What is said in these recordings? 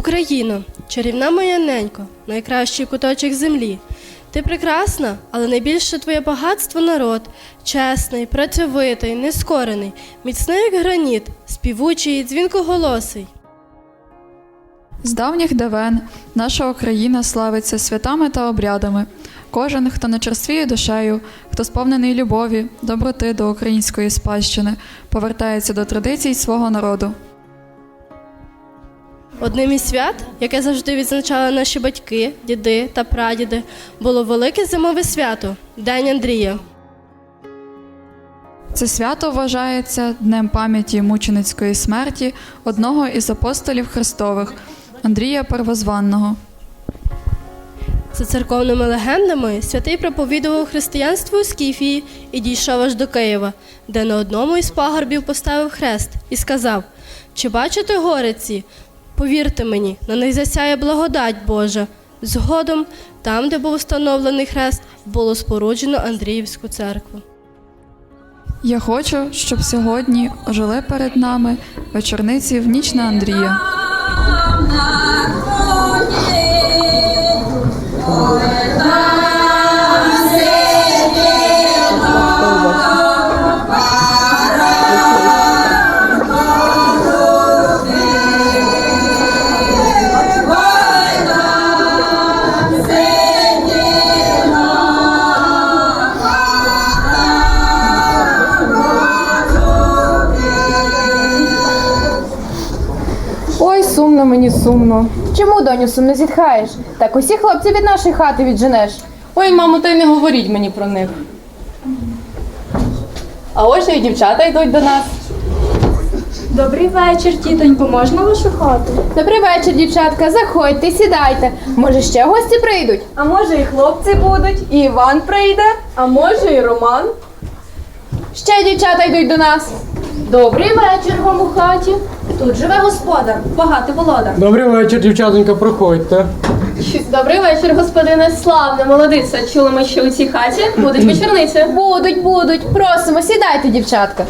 Україно, чарівна моя ненько, найкращий куточок землі. Ти прекрасна, але найбільше твоє багатство народ, чесний, працьовитий, нескорений, міцний як граніт, співучий і дзвінкоголосий. З давніх давен наша Україна славиться святами та обрядами. Кожен, хто не черствіє душею, хто сповнений любові, доброти до української спадщини, повертається до традицій свого народу. Одним із свят, яке завжди відзначали наші батьки, діди та прадіди, було велике зимове свято День Андрія. Це свято вважається днем пам'яті мученицької смерті одного із апостолів Христових Андрія Первозванного. За церковними легендами, святий проповідував християнство у Скіфії і дійшов аж до Києва, де на одному із пагорбів поставив хрест і сказав: Чи бачите гори ці? Повірте мені, на них засяє благодать Божа. Згодом, там, де був встановлений хрест, було споруджено Андріївську церкву. Я хочу, щоб сьогодні ожили перед нами вечорниці в ніч на Андрія. Сумно мені сумно. Чому, доню, сумно зітхаєш? Так усі хлопці від нашої хати відженеш. Ой, мамо, та й не говоріть мені про них. А ось і дівчата йдуть до нас. Добрий вечір, тітонько, можна вашу хату? Добрий вечір, дівчатка. Заходьте, сідайте. Може, ще гості прийдуть? А може і хлопці будуть, і Іван прийде, а може і Роман. Ще дівчата йдуть до нас. Добрий вечір гому хаті. Тут живе господар, багатий володар. Добрий вечір, дівчатонька, проходьте. Добрий вечір, господине. Славна молодиця. Чули ми, що у цій хаті будуть вечорниці. Будуть, будуть. Просимо, сідайте, дівчатка.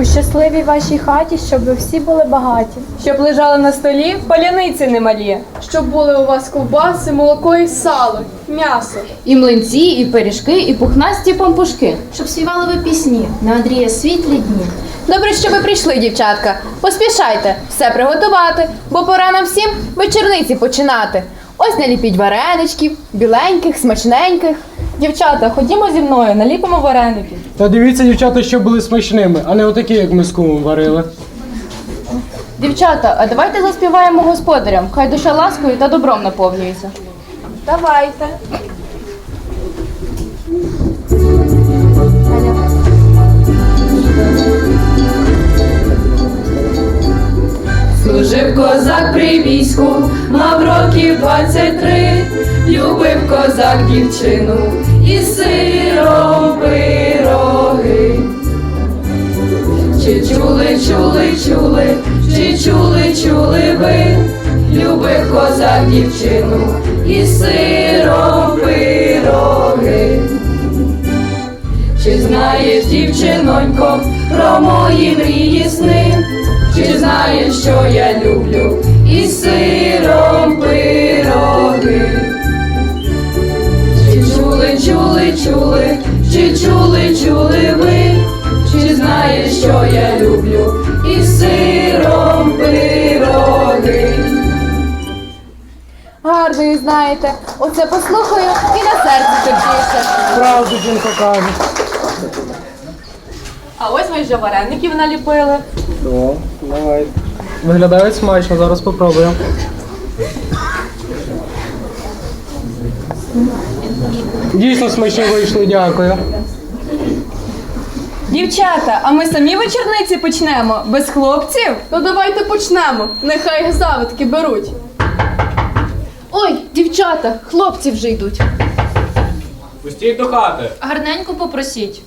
У щасливій вашій хаті, щоб ви всі були багаті. Щоб лежали на столі паляниці немалі. Щоб були у вас ковбаси, молоко і сало, м'ясо. І млинці, і пиріжки, і пухнасті пампушки. Щоб співали ви пісні на Андрія світлі дні. Добре, що ви прийшли, дівчатка. Поспішайте все приготувати, бо пора нам всім вечорниці починати. Ось наліпіть вареничків, біленьких, смачненьких. Дівчата, ходімо зі мною, наліпимо вареники. Та дивіться, дівчата, щоб були смачними, а не отакі, як ми з кумом варили. Дівчата, а давайте заспіваємо господарям. Хай душа ласкою та добром наповнюється. Давайте. Служив козак при війську, мав років 23, любив козак дівчину і сиром пироги. Чи чули, чули, чули, чи чули, чули ви, любив козак дівчину і сиром пироги. Чи знаєш, дівчинонько, про мої мрії сни? Чи знаєш, що я люблю і сиром пироги? Чули, чули, чи чули, чули ви? Чи знаєш, що я люблю і сиром пироги? Гарно, знаєте, оце послухаю і на серце тепліше. Правду жінка каже. А ось ми вже вареників наліпили. О, давай. Виглядають смачно, зараз спробуємо. Дійсно смачні вийшли, дякую. Дівчата, а ми самі вечорниці почнемо без хлопців? Ну давайте почнемо. Нехай завитки беруть. Ой, дівчата, хлопці вже йдуть. Пустіть до хати. Гарненько попросіть.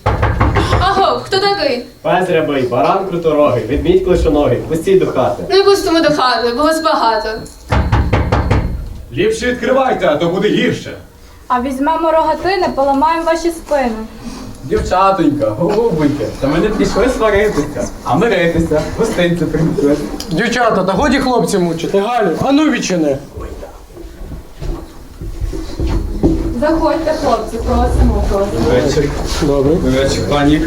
Аго, хто такий? Пес рябий, баран круторогий, ведмідь клишоногий. Пустіть до хати. Не пустимо до хати, бо вас багато. Ліпше відкривайте, а то буде гірше. А візьмемо рогатини, поламаємо ваші спини. Дівчатонька, голубеньке, та ми не пішли сваритися, а миритися, гостинці принесли. Дівчата, та годі хлопці мучити, Галю, а ну відчини. Заходьте, хлопці, просимо, просимо. Вечір. Добре. Вечір, пані.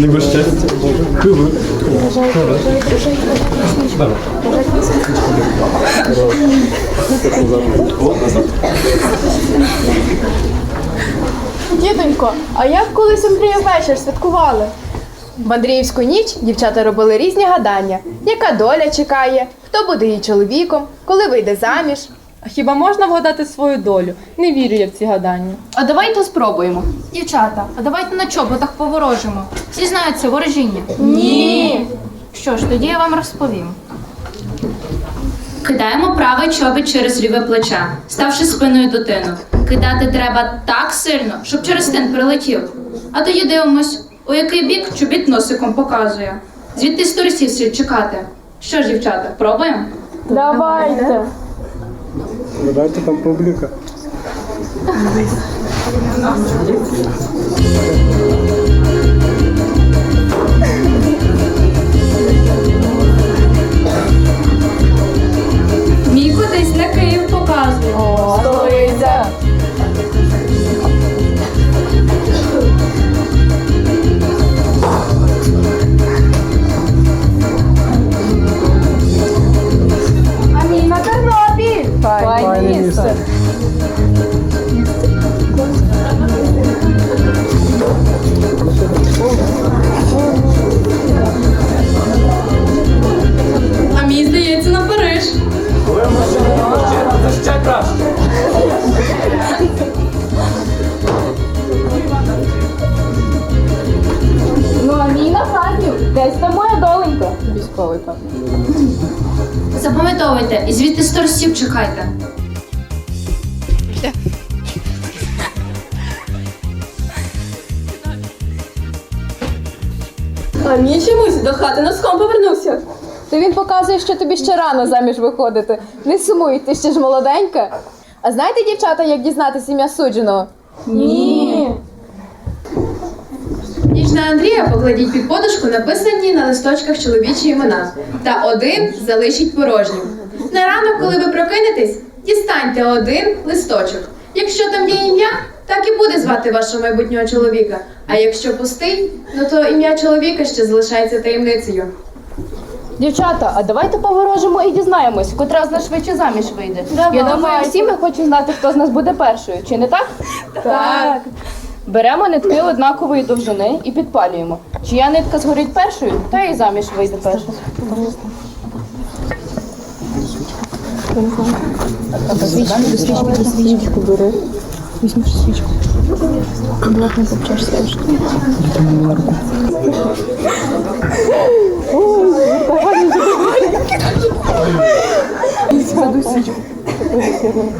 Любо щастя. Дідонько, а як колись Андрія вечір святкували? В Андріївську ніч дівчата робили різні гадання, яка доля чекає, хто буде її чоловіком, коли вийде заміж. А хіба можна вгадати свою долю? Не вірю я в ці гадання. А давайте спробуємо. Дівчата, а давайте на чоботах поворожимо. Всі знають це ворожіння. Ні. Що ж, тоді я вам розповім. Кидаємо правий чобіт через ліве плече, ставши спиною до тину. Кидати треба так сильно, щоб через тин прилетів. А тоді дивимось, у який бік чобіт носиком показує. Звідти з туристів слід чекати. Що ж, дівчата, пробуємо? Давайте. Дайте там публіка. Мій кудись на Київ показує. Столиця! Запам'ятовуйте і звідти з туристів чекайте. А мій чомусь до хати носком повернувся. То він показує, що тобі ще рано заміж виходити. Не сумуй, ти ще ж молоденька. А знаєте, дівчата, як дізнатися ім'я судженого? Ніж на Андрія покладіть під подушку написані на листочках чоловічі імена, та один залишіть порожнім. На ранок, коли ви прокинетесь, дістаньте один листочок. Якщо там є ім'я, так і буде звати вашого майбутнього чоловіка. А якщо пустий, ну то ім'я чоловіка ще залишається таємницею. Дівчата, а давайте поворожимо і дізнаємось, котра з нас швидше заміж вийде. Я думаю, всі ми хочемо знати, хто з нас буде першою, чи не так? Так. Беремо нитки однакової довжини і підпалюємо. Чия нитка згорить першою, та і заміж вийде перша.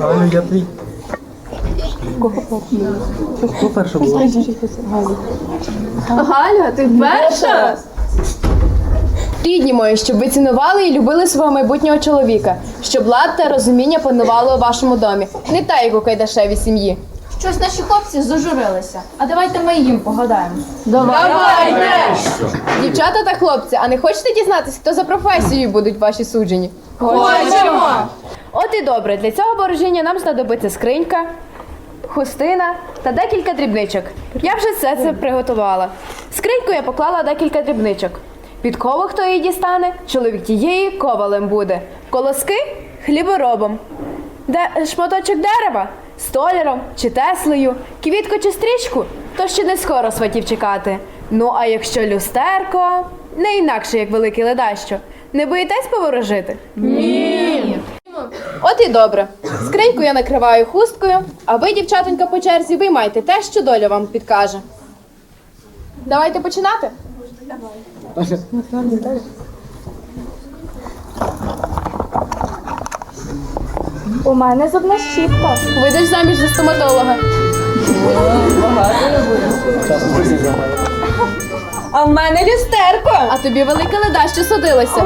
Галю, я твій. Перша була? Галя, ти перша? Рідні мої, щоб ви цінували і любили свого майбутнього чоловіка, щоб лад та розуміння панувало у вашому домі. Не та, як у кайдашевій сім'ї. Щось наші хлопці зажурилися. А давайте ми їм погадаємо. Давайте! Дівчата та хлопці, а не хочете дізнатися, хто за професією будуть ваші суджені? Хочемо! От і добре, для цього ворожіння нам знадобиться скринька, хустина та декілька дрібничок. Я вже все це приготувала. В скриньку я поклала декілька дрібничок. Підкову, хто її дістане, чоловік тієї ковалем буде. Колоски хліборобом. Де шматочок дерева столяром чи теслею, квітку чи стрічку, то ще не скоро сватів чекати. Ну а якщо люстерко, не інакше, як велике ледащо. Не боїтесь поворожити? Ні. От і добре. Скриньку я накриваю хусткою, а ви, дівчатонька, по черзі виймайте те, що доля вам підкаже. Давайте починати. У мене зубна щітка. Вийдеш заміж за стоматолога. А в мене люстерко. А тобі велика леда, що судилася.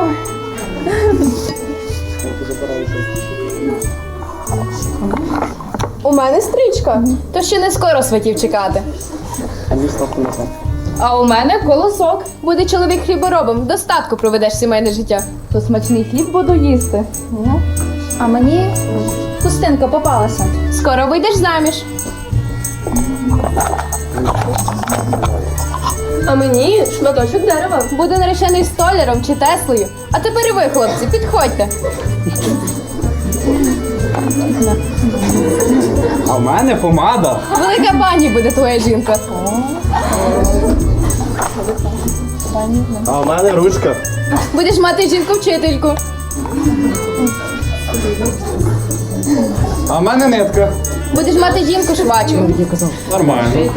У мене стрічка. То ще не скоро сватів чекати. а. А у мене колосок. Буде чоловік хліборобом, в достатку проведеш сімейне життя. То смачний хліб буду їсти. А мені хустинка попалася. Скоро вийдеш заміж. А мені шматочок дерева. Буду наречений столяром чи теслою. А тепер і ви, хлопці, підходьте. А в мене помада. Велика пані буде твоя жінка. А у мене ручка. Будеш мати жінку-вчительку. А в мене нитка. Будеш мати жінку швачку. Нормально.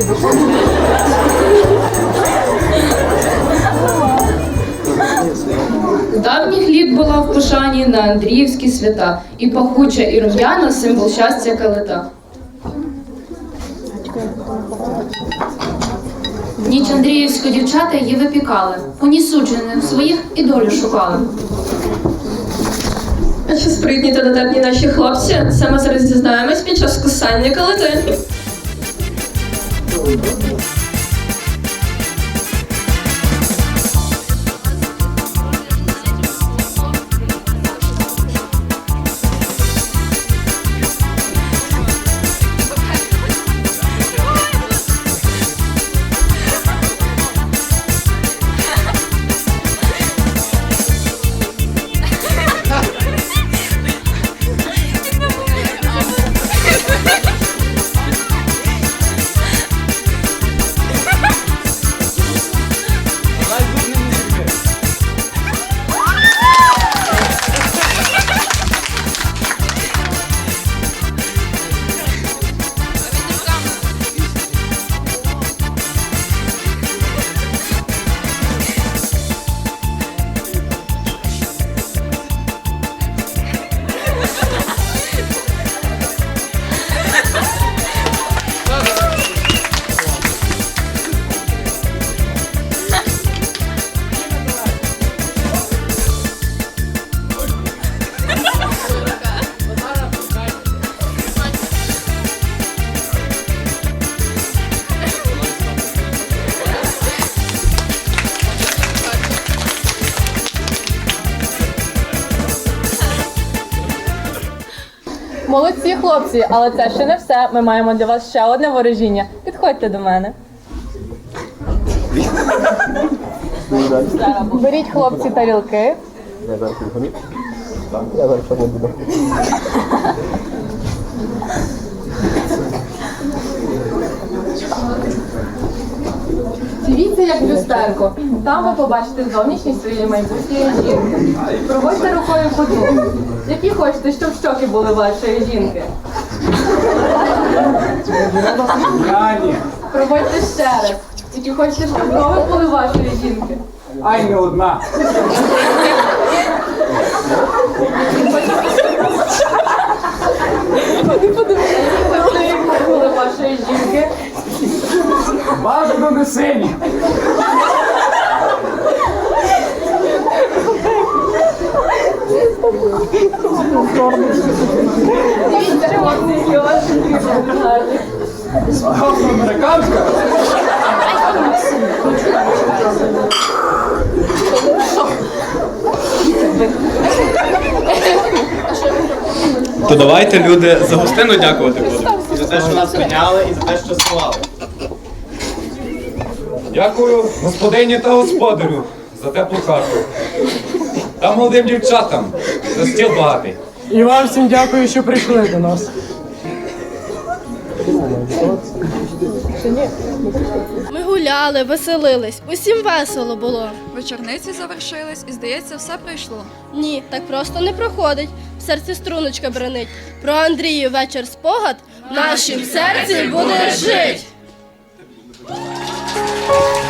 В давніх літ була в пошані на Андріївські свята, і пахуча, і рум'яна символ щастя калита. Ніч Андріївську дівчата її випікали, поні суджених своїх і долю шукали. А чи спритні та дотепні наші хлопці? Це ми зараз дізнаємось під час кусання калити. Хлопці, але це ще не все. Ми маємо для вас ще одне ворожіння. Підходьте до мене. Беріть хлопці тарілки. Я зараз. Я зараз буду. Дивіться, як люстерко. Там ви побачите зовнішність своєї майбутньої жінки. Проводьте рукою по кругу. Які хочете, щоб щоки були вашої жінки? Яні. Проводьте ще раз. Які хочете, щоб брови були вашої жінки? Ай, не одна. Які були вашої жінки? Бажано не сині. Американська. То давайте люди за гостину дякувати будемо. І за те, що нас прийняли, і за те, що сховали. Дякую господині та господарю за теплу хату. Та молодим дівчатам за стіл багатий. І вам всім дякую, що прийшли до нас. Ми гуляли, веселились, усім весело було. Вечорниці завершились і, здається, все прийшло. Ні, так просто не проходить. В серці струночка бренить. Про Андрію вечір спогад в нашім серці буде жить. Woo!